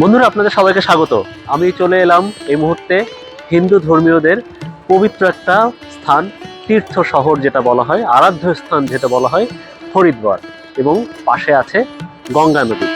বন্ধুরা, আপনাদের সবাইকে স্বাগত। আমি চলে এলাম এই মুহূর্তে হিন্দু ধর্মীয়দের পবিত্র একটা স্থান, তীর্থ শহর যেটা বলা হয় আরাধ্য স্থান যেটা বলা হয় হরিদ্বার এবং পাশে আছে গঙ্গা নদী।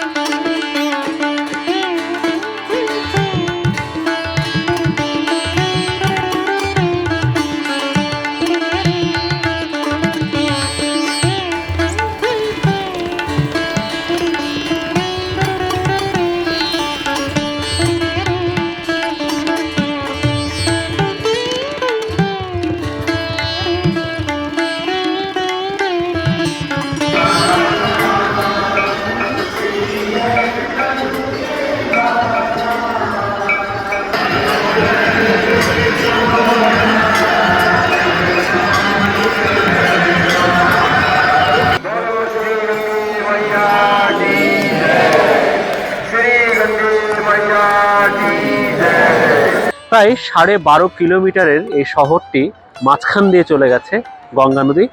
প্রায় সাড়ে বারো কিলোমিটারের এই শহরটি মাঝখান দিয়ে চলে গেছে গঙ্গা নদী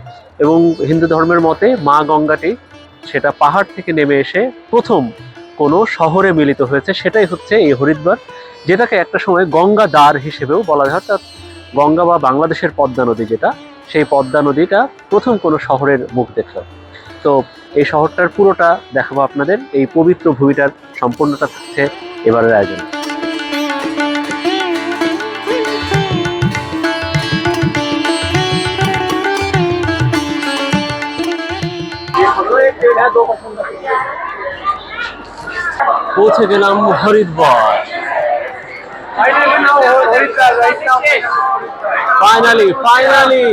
এবং হিন্দু ধর্মের মতে মা গঙ্গাটি সেটা পাহাড় থেকে নেমে এসে প্রথম কোনো শহরে মিলিত হয়েছে, সেটাই হচ্ছে এই হরিদ্বার, যেটাকে একটা সময় গঙ্গা দ্বার হিসেবেও বলা হয় অর্থাৎ গঙ্গা বা বাংলাদেশের পদ্মা নদী যেটা, সেই পদ্মা নদীটা প্রথম কোনো শহরের মুখ দেখল। তো এই শহরটার পুরোটা দেখাবো আপনাদের, এই পবিত্র ভূমিটার সম্পূর্ণটা থাকছে এবারের আয়োজন। পৌঁছে গেলাম হরিদ্বার। ফাইনালি ফাইনালি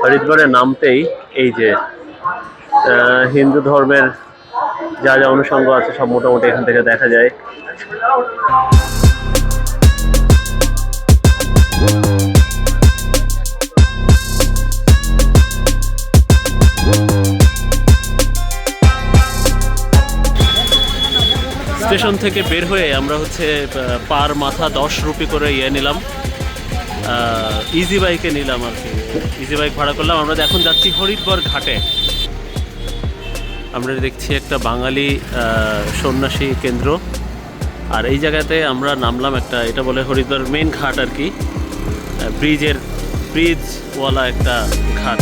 হরিদ্বারে নামতেই এই যে হিন্দু ধর্মের যা যা অনুষঙ্গ আছে সব মোটামুটি এখান থেকে দেখা যায়। স্টেশন থেকে বের হয়ে আমরা হচ্ছে পার মাথা দশ রুপি করে ইয়ে নিলাম। ইজি বাইকে নিলাম আর কি। ইজি বাইক ভাড়া করলাম। আমরা এখন যাচ্ছি হরিদ্বার ঘাটে। আমরা দেখছি একটা বাঙালি সন্ন্যাসী কেন্দ্র। আর এই জায়গাতে আমরা নামলাম একটা, এটা বলে হরিদ্বার মেন ঘাট আর কি। ব্রিজের ব্রিজওয়ালা একটা ঘাট।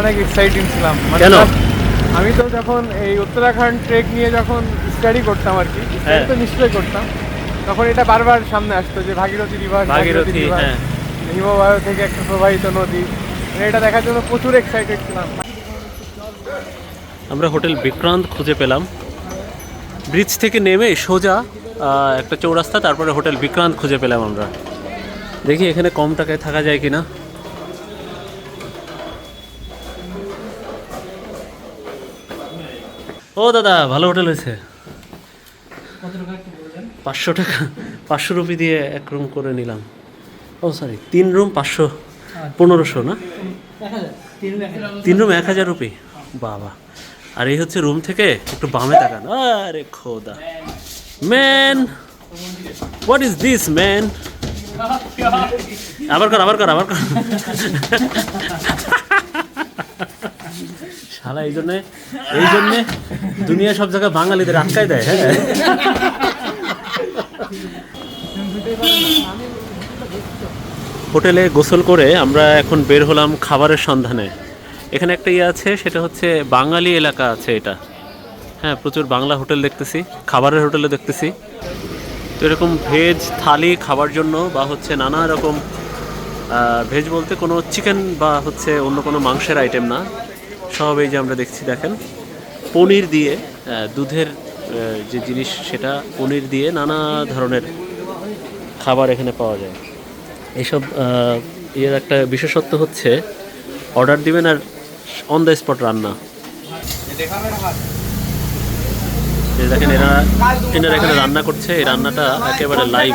অনেক এক্সাইটিং ছিলাম। মানে কেন? আমি তো যখন এই উত্তরাখণ্ড ট্রেক নিয়ে যখন স্টাডি করতাম আর কি হ্যাঁ। তো নিশ্চয়ই করতাম। তখন এটা বারবার সামনে আসতো যে ভাগীরথী রিভার ভাগীরথী হ্যাঁ। হিমবাহ থেকে একটা প্রবাহিত নদী। মানে এটা দেখার জন্য প্রচুর এক্সাইটেড ছিলাম। আমরা হোটেল বিক্রান্ত খুঁজে পেলাম। ব্রিজ থেকে নেমে সোজা একটা চৌরাস্তা তারপরে হোটেল বিক্রান্ত খুঁজে পেলাম আমরা। দেখি এখানে কম টাকায় থাকা যায় কিনা। ও দাদা ভালো হোটেল হয়েছে। পাঁচশো টাকা পাঁচশো রুপি দিয়ে এক রুম করে নিলাম। ও সরি তিন রুম পাঁচশো পনেরোশো না? তিন রুম এক হাজার। রুপি? বাবা। আর এই হচ্ছে রুম থেকে একটু বামে তাকান। আরে খোদা। Man what is this man? আবার কর আবার কর আবার কর। শালা, এই জন্যে এই জন্যে দুনিয়া সব জায়গায় বাঙালিদের আটকায় দেয় হ্যাঁ? হোটেলে গোসল করে আমরা এখন বের হলাম খাবারের সন্ধানে। এখানে একটা ইয়ে আছে, সেটা হচ্ছে বাঙালি এলাকা আছে এটা। হ্যাঁ প্রচুর বাংলা হোটেল দেখতেছি, খাবারের হোটেলে দেখতেছি। তো এরকম ভেজ থালি খাবার জন্য বা হচ্ছে নানা রকম ভেজ বলতে কোনো চিকেন বা হচ্ছে অন্য কোনো মাংসের আইটেম না। সব এই যে আমরা দেখছি, দেখেন। পনির দিয়ে দুধের যে জিনিস সেটা পনির দিয়ে নানা ধরনের খাবার এখানে পাওয়া যায়। এইসব এর একটা বিশেষত্ব হচ্ছে, অর্ডার দিবেন আর অন দ্য স্পট রান্না। দেখেন, এরা এনারা এখানে রান্না করছে, এই রান্নাটা একেবারে লাইভ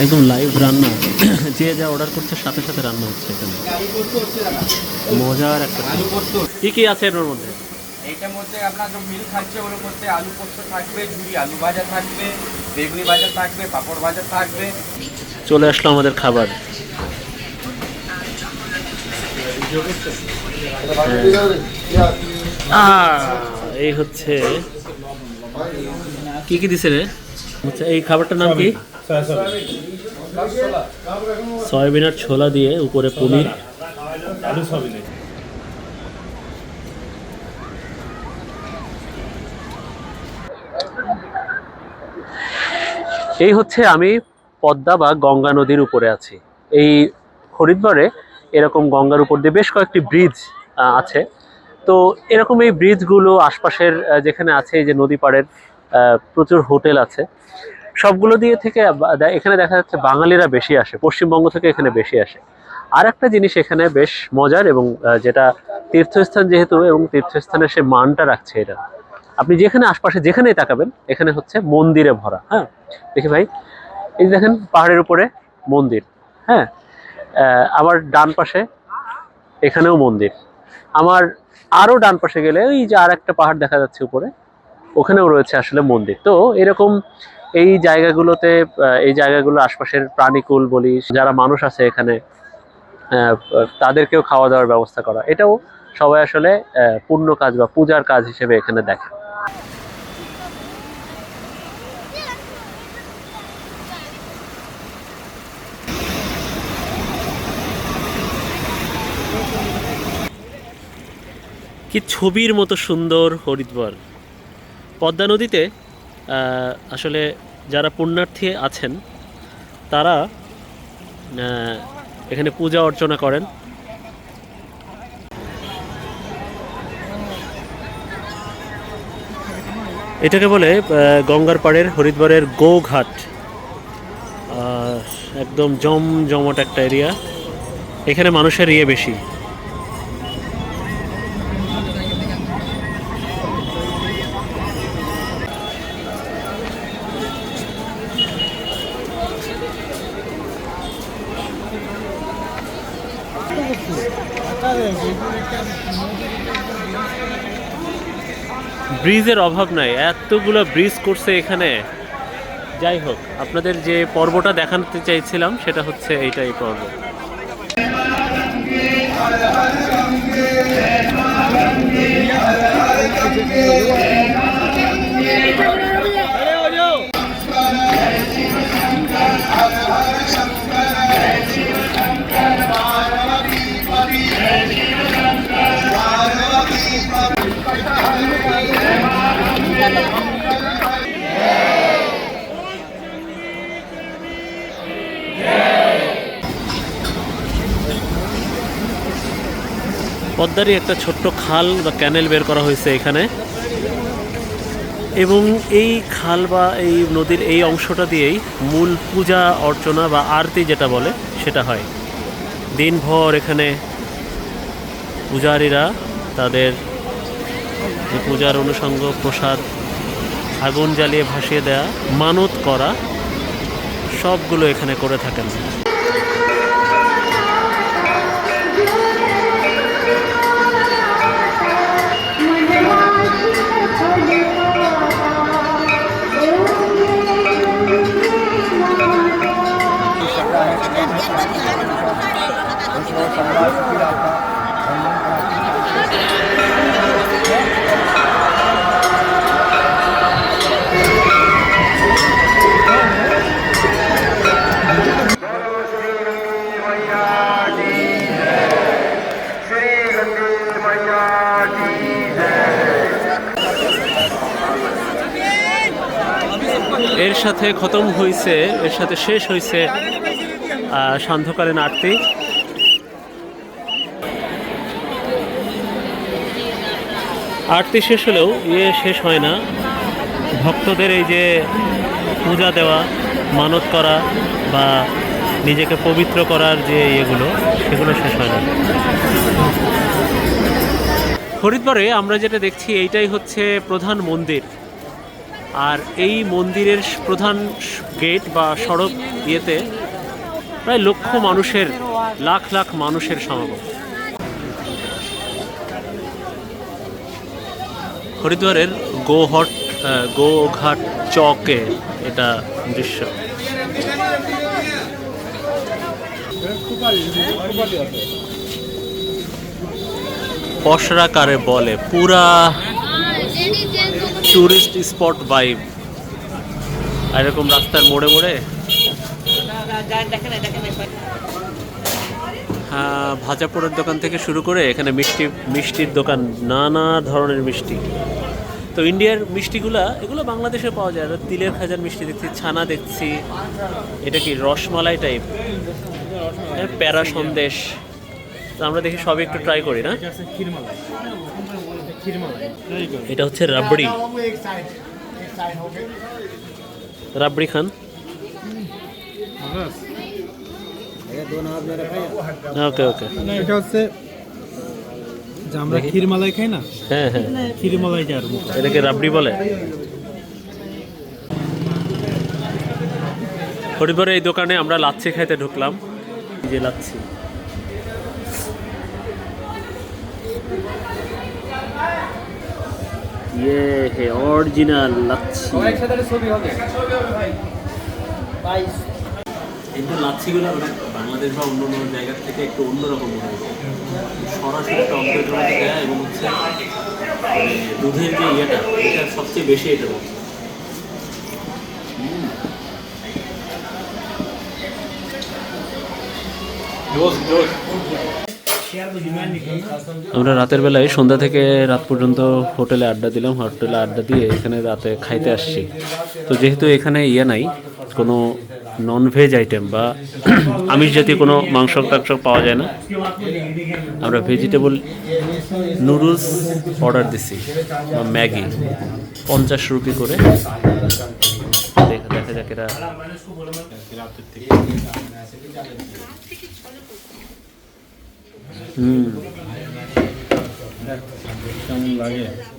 একদম লাইভ রান্না। যে যা অর্ডার করছে সাথে সাথে রান্না হচ্ছে এখানে। মজার একটা কি কি আছে এর মধ্যে? এইটার মধ্যে আপনার যে মিল খাচ্ছে ওর মধ্যে আলু পোস্ত থাকবে ঝুড়ি আলু ভাজা থাকবে বেগুনি ভাজা থাকবে পাঁপড় ভাজা থাকবে। চলে আসলো আমাদের খাবার। এই হচ্ছে কি কি দিছে রে? আচ্ছা এই খাবারটার নাম কি? সয়াবিন আর ছোলা দিয়ে উপরে পনির। এই হচ্ছে আমি পদ্মা বা গঙ্গা নদীর উপরে আছি। এই হরিদ্বারে এরকম গঙ্গার উপর দিয়ে বেশ কয়েকটি ব্রিজ আছে। তো এরকম এই ব্রিজগুলো আশপাশের যেখানে আছে এই যে নদী পাড়ের প্রচুর হোটেল আছে। সবগুলো দিয়ে থেকে এখানে দেখা যাচ্ছে বাঙালিরা বেশি আসে, পশ্চিমবঙ্গ থেকে এখানে বেশি আসে। আর একটা জিনিস এখানে বেশ মজার এবং যেটা তীর্থস্থান যেহেতু এবং তীর্থস্থানের সে মানটা রাখছে এটা। আপনি যেখানে আশপাশে যেখানেই তাকাবেন, এখানে হচ্ছে মন্দিরে ভরা হ্যাঁ? দেখি ভাই, এই দেখেন পাহাড়ের উপরে মন্দির হ্যাঁ? আমার ডান পাশে এখানেও মন্দির। আমার আরও ডান পাশে গেলে ওই যে আর একটা পাহাড় দেখা যাচ্ছে উপরে ওখানেও রয়েছে আসলে মন্দির। তো এরকম এই জায়গাগুলোতে এই জায়গাগুলো আশপাশের প্রাণীকুল বলি, যারা মানুষ আছে এখানে তাদেরকেও খাওয়া দাওয়ার ব্যবস্থা করা। এটাও সবাই আসলে পুণ্য কাজ বা পূজার কাজ হিসেবে এখানে দেখে। কি ছবির মতো সুন্দর হরিদ্বার। পদ্মা নদীতে আসলে যারা পুণ্যার্থী আছেন, তারা এখানে পূজা অর্চনা করেন। এটাকে বলে গঙ্গার পাড়ের হরিদ্বারের গোঘাট। একদম জম জমট একটা এরিয়া। এখানে মানুষের ইয়ে বেশি। ব্রিজের অভাব নাই এতগুলো ব্রিজ করছে এখানে যাই হোক আপনাদের যে পর্বটা দেখাতে চাইছিলাম সেটা হচ্ছে এইটা এই পর্ব পদ্মারই একটা ছোট্ট খাল বা ক্যানেল বের করা হয়েছে এখানে। এবং এই খাল বা এই নদীর এই অংশটা দিয়েই মূল পূজা অর্চনা বা আরতি যেটা বলে, সেটা হয়। দিনভর এখানে পূজারীরা তাদের পূজার অনুষঙ্গ, প্রসাদ আগুন জ্বালিয়ে ভাসিয়ে দেয়া মানত করা সবগুলো এখানে করে থাকেন। সাথে খতম হয়েছে এর সাথে শেষ হয়েছে সান্ধ্যকালীন আরতি আরতি শেষ হলেও ইয়ে শেষ হয় না। ভক্তদের এই যে পূজা দেওয়া, মানত করা বা নিজেকে পবিত্র করার যে ইয়েগুলো, সেগুলো শেষ হয় না। হরিদ্বারে আমরা যেটা দেখছি, এইটাই হচ্ছে প্রধান মন্দির। আর এই মন্দিরের প্রধান গেট বা সড়ক ইয়েতে প্রায় লক্ষ মানুষের, লাখ লাখ মানুষের সমাগম। হরিদ্বারের গোহট গোঘাট চকে এটা দৃশ্য। পশরা কারে বলে, পুরা টুরিস্ট স্পট ভাইব এরকম রাস্তার মোড়ে মোড়ে। হ্যাঁ ভাজা পোড়ার দোকান থেকে শুরু করে এখানে মিষ্টি, মিষ্টির দোকান, নানা ধরনের মিষ্টি। তো ইন্ডিয়ার মিষ্টিগুলা, এগুলো বাংলাদেশে পাওয়া যায়। তিলের খাজার মিষ্টি দেখছি, ছানা দেখছি। এটা কি রসমালাই টাইপ প্যারা সন্দেশ। আমরা দেখি, সবই একটু ট্রাই করি, না? এটা হচ্ছে রাবড়ি। রাবড়ি খান। ওকে ওকে এটা হচ্ছে যে আমরা ক্ষীর মালাই খাই না? হ্যাঁ হ্যাঁ। ক্ষীর মালাই যার এটাকে রাবড়ি বলে। হরিপুরে এই দোকানে আমরা লাচ্ছি খাইতে ঢুকলাম। যে লাচ্ছি। ইয়ে হে অরিজিনাল লাচ্ছি ছবি হবে কিন্তু লাচ্ছিগুলো বাংলাদেশ বা অন্য অন্য জায়গার থেকে একটু অন্যরকম মনে হয়। সরাসরি টক দই দেয় এবং হচ্ছে মানে দুধের যে ইয়েটা এটা সবচেয়ে বেশি এটা মধ্যে আমরা রাতের বেলায় সন্ধ্যা থেকে রাত পর্যন্ত হোটেলে আড্ডা দিলাম। হোটেলে আড্ডা দিয়ে এখানে রাতে খাইতে আসছি। তো যেহেতু এখানে ইয়ে নাই, কোনো নন ভেজ আইটেম বা আমিষ জাতীয় কোনো মাংস টাংস পাওয়া যায় না। আমরা ভেজিটেবল নুডলস অর্ডার দিছি, বা ম্যাগি। পঞ্চাশ রুপি করে। দেখা দেখা যাক এরা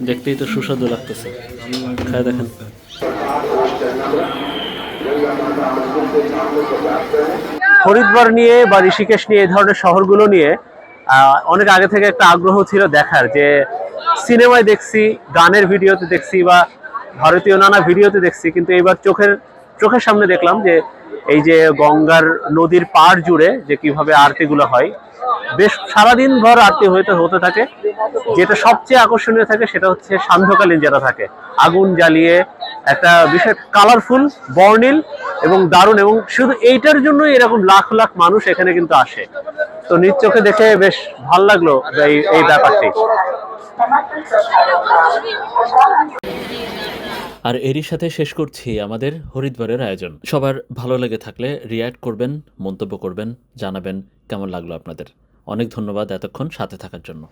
দেখতেই তো সুস্বাদু লাগতেছে। খায় দেখেন। হরিদ্বার নিয়ে বা ঋষিকেশ নিয়ে এই ধরনের শহরগুলো নিয়ে অনেক আগে থেকে একটা আগ্রহ ছিল দেখার যে সিনেমায় দেখছি, গানের ভিডিওতে দেখছি বা ভারতীয় নানা ভিডিওতে দেখছি, কিন্তু এবার চোখের চোখের সামনে দেখলাম যে এই যে গঙ্গার নদীর পাড় জুড়ে যে কীভাবে আরতিগুলো হয় বেশ সারাদিন ভর আরতি হইতে হতে থাকে। যেটা সবচেয়ে আকর্ষণীয় থাকে সেটা হচ্ছে সান্ধ্যকালীন যেটা থাকে। আগুন জ্বালিয়ে একটা বিশেষ কালারফুল বর্ণিল এবং দারুণ এবং শুধু এইটার জন্যই এরকম লাখ লাখ মানুষ এখানে কিন্তু আসে। তো নিজ চোখে দেখে বেশ ভালো লাগল এই এই ব্যাপারটি। আর এরই সাথে শেষ করছি আমাদের হরিদ্বারের আয়োজন। সবার ভালো লেগে থাকলে রিয়্যাক্ট করবেন, মন্তব্য করবেন, জানাবেন, কেমন লাগল আপনাদের? অনেক ধন্যবাদ এতক্ষণ সাথে থাকার জন্য।